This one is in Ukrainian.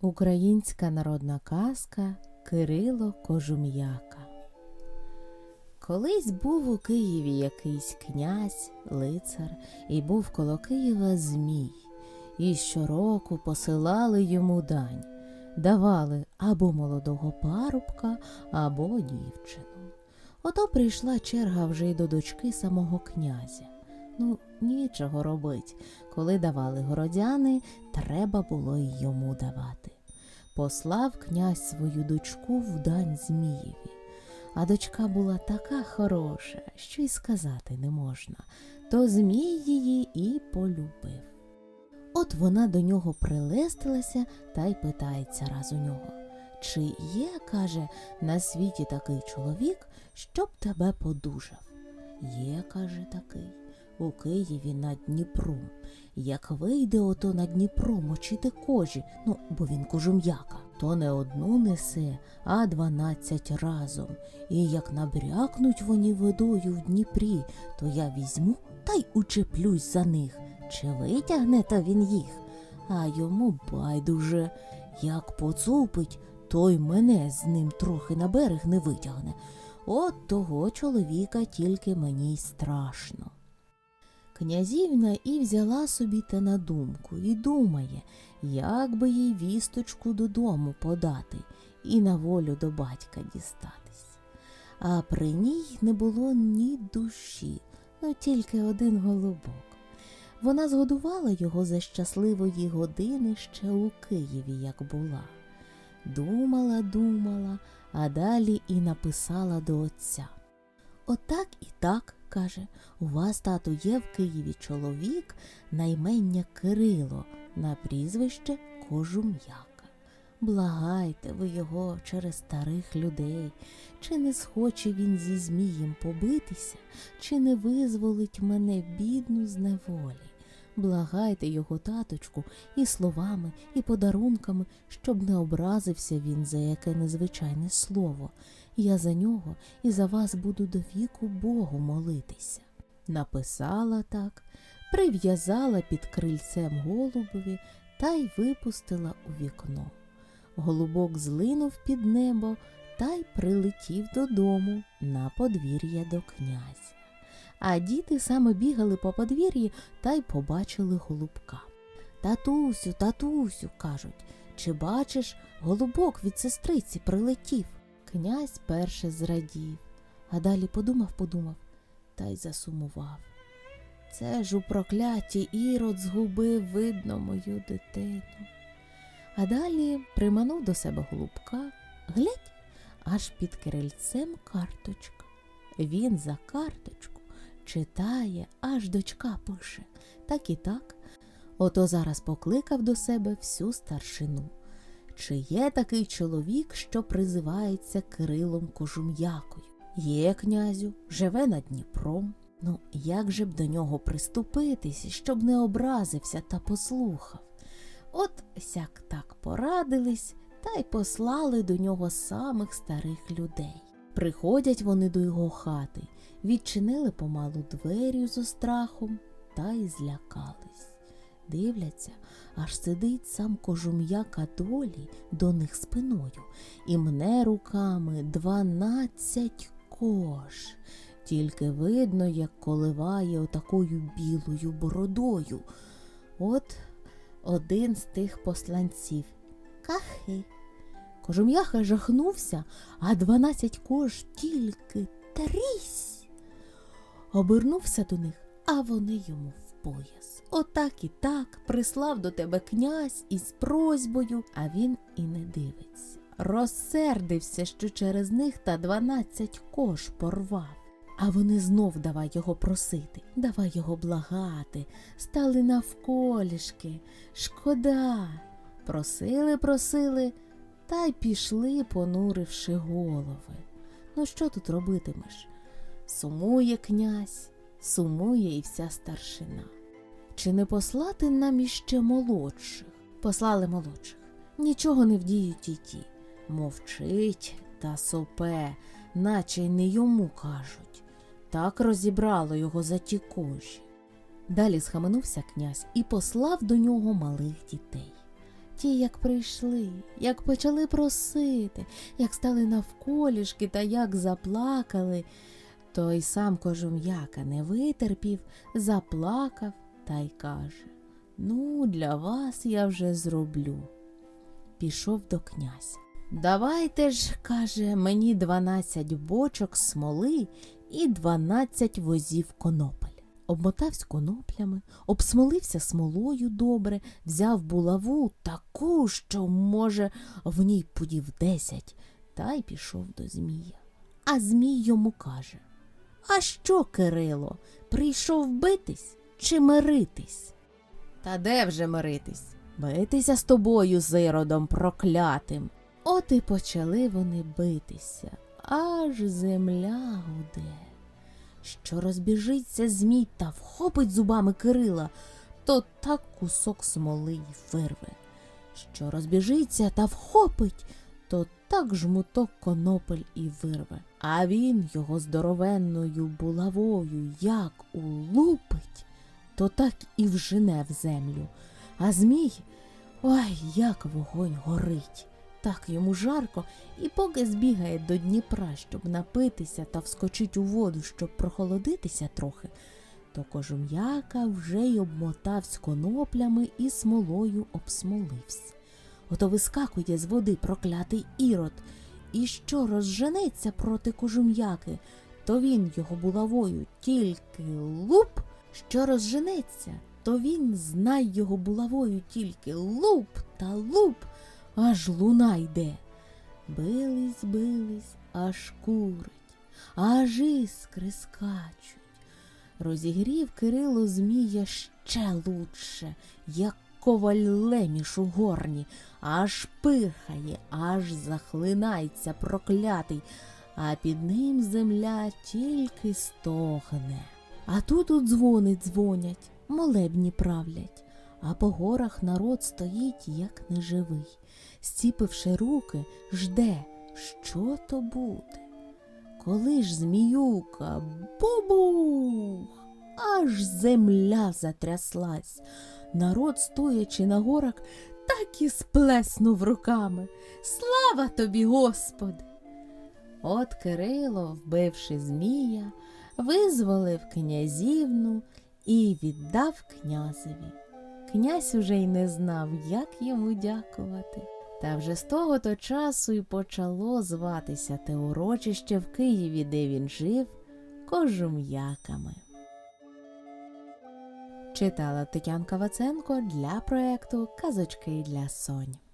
Українська народна казка Кирило Кожум'яка. Колись був у Києві якийсь князь, лицар, і був коло Києва Змій, і щороку посилали йому дань, давали або молодого парубка, або дівчину. Ото прийшла черга вже й до дочки самого князя. Ну, нічого робить. Коли давали городяни, треба було й йому давати. Послав князь свою дочку в дань Змієві. А дочка була така хороша, що й сказати не можна, то Змій її і полюбив. От вона до нього прилестилася та й питається раз у нього. Чи є, каже, на світі такий чоловік, щоб тебе подужав? Є, каже, такий, у Києві над Дніпром. Як вийде ото на Дніпро мочити кожі, ну, бо він кожум'яка, то не одну несе, а дванадцять разом. І як набрякнуть вони водою в Дніпрі, то я візьму та й учеплюсь за них. Чи витягне то він їх? А йому байдуже, як поцупить, то й мене з ним трохи на берег не витягне. От того чоловіка тільки мені й страшно. Князівна і взяла собі те на думку і думає, як би їй вісточку додому подати і на волю до батька дістатись. А при ній не було ні душі, ну тільки один голубок. Вона згодувала його за щасливої години ще у Києві, як була. Думала, думала, а далі і написала до отця. Отак і так, каже, у вас, тату, є в Києві чоловік на імення Кирило, на прізвище Кожум'яка. Благайте ви його через старих людей, чи не схоче він зі Змієм побитися, чи не визволить мене бідну з неволі. Благайте його таточку і словами, і подарунками, щоб не образився він за яке незвичайне слово. Я за нього і за вас буду до віку Богу молитися. Написала так, прив'язала під крильцем голубові та й випустила у вікно. Голубок злинув під небо та й прилетів додому на подвір'я до князя. А діти саме бігали по подвір'ї та й побачили голубка. Татусю, татусю, кажуть, чи бачиш, голубок від сестриці прилетів. Князь перше зрадів, а далі подумав, подумав та й засумував. Це ж у прокляті ірод згубив, видно, мою дитину. А далі приманув до себе голубка, глядь, аж під крильцем карточка. Він за карточку читає, аж дочка пише. Так і так. Ото зараз покликав до себе всю старшину. Чи є такий чоловік, що призивається Кирилом Кожум'якою? Є, князю, живе над Дніпром. Ну, як же б до нього приступитись, щоб не образився та послухав? От сяк так порадились та й послали до нього самих старих людей. Приходять вони до його хати, відчинили помалу двері зо страхом та й злякались. Дивляться, аж сидить сам кожум'яка долі до них спиною і мне руками дванадцять кож. Тільки видно, як коливає отакою білою бородою. От один з тих посланців. Кахи. Кожум'яха жахнувся, а дванадцять кож тільки трісь. Обернувся до них, а вони йому пояс. Отак і так прислав до тебе князь із просьбою, а він і не дивиться. Розсердився, що через них та дванадцять кож порвав. А вони знов давай його просити, давай його благати, стали навколішки. Шкода. Просили, просили, та й пішли, понуривши голови. Ну що тут робитимеш? Сумує князь, сумує і вся старшина. Чи не послати нам іще молодших? Послали молодших. Нічого не вдіють і ті. Мовчить та сопе, наче й не йому кажуть. Так розібрало його за ті кожі. Далі схаменувся князь і послав до нього малих дітей. ті, як прийшли, як почали просити, як стали навколішки та як заплакали, той сам кожум'яка не витерпів, заплакав та й каже Ну, для вас я вже зроблю. Пішов до князя. Давайте ж, каже, мені дванадцять бочок смоли і дванадцять возів конопель. Обмотався коноплями, обсмолився смолою добре, взяв булаву таку, що, може, в ній подів десять, та й пішов до Змія. А Змій йому каже А що, Кирило, прийшов битись чи миритись? Та де вже миритись? Битися з тобою, зиродом проклятим. От і почали вони битися, аж земля гуде. Що розбіжиться змій та вхопить зубами Кирила, то так кусок смоли й вирве. Що розбіжиться та вхопить, то так жмуток конопель і вирве. А він його здоровенною булавою як улупить, то так і вжене в землю. А змій, ой, як вогонь горить. Так йому жарко, і поки збігає до Дніпра, щоб напитися та вскочить у воду, щоб прохолодитися трохи, то кожум'яка вже й обмотавсь коноплями і смолою обсмолився. Ото вискакує з води проклятий ірод, і що розженеться проти кожум'яки, то він його булавою тільки луп, що розженеться, то він знай його булавою тільки луп та луп, аж луна йде. Бились, бились, аж курить, аж іскри скачуть. Розігрів Кирило Змія ще лучше, як коваль леміш у горні, аж пирхає, аж захлинається проклятий, а під ним земля тільки стогне. А тут у дзвони дзвонять, молебні правлять, а по горах народ стоїть, як неживий, стіпивши руки, жде, що то буде. Коли ж зміюка бубух, аж земля затряслась. Народ, стоячи на горах, так і сплеснув руками. Слава тобі, Господи! От Кирило, вбивши Змія, визволив князівну і віддав князеві. Князь уже й не знав, як йому дякувати. Та вже з того то часу й почало зватися те урочище в Києві, де він жив, кожум'яками. Читала Тетянка Ваценко для проекту Казочки для Сонь.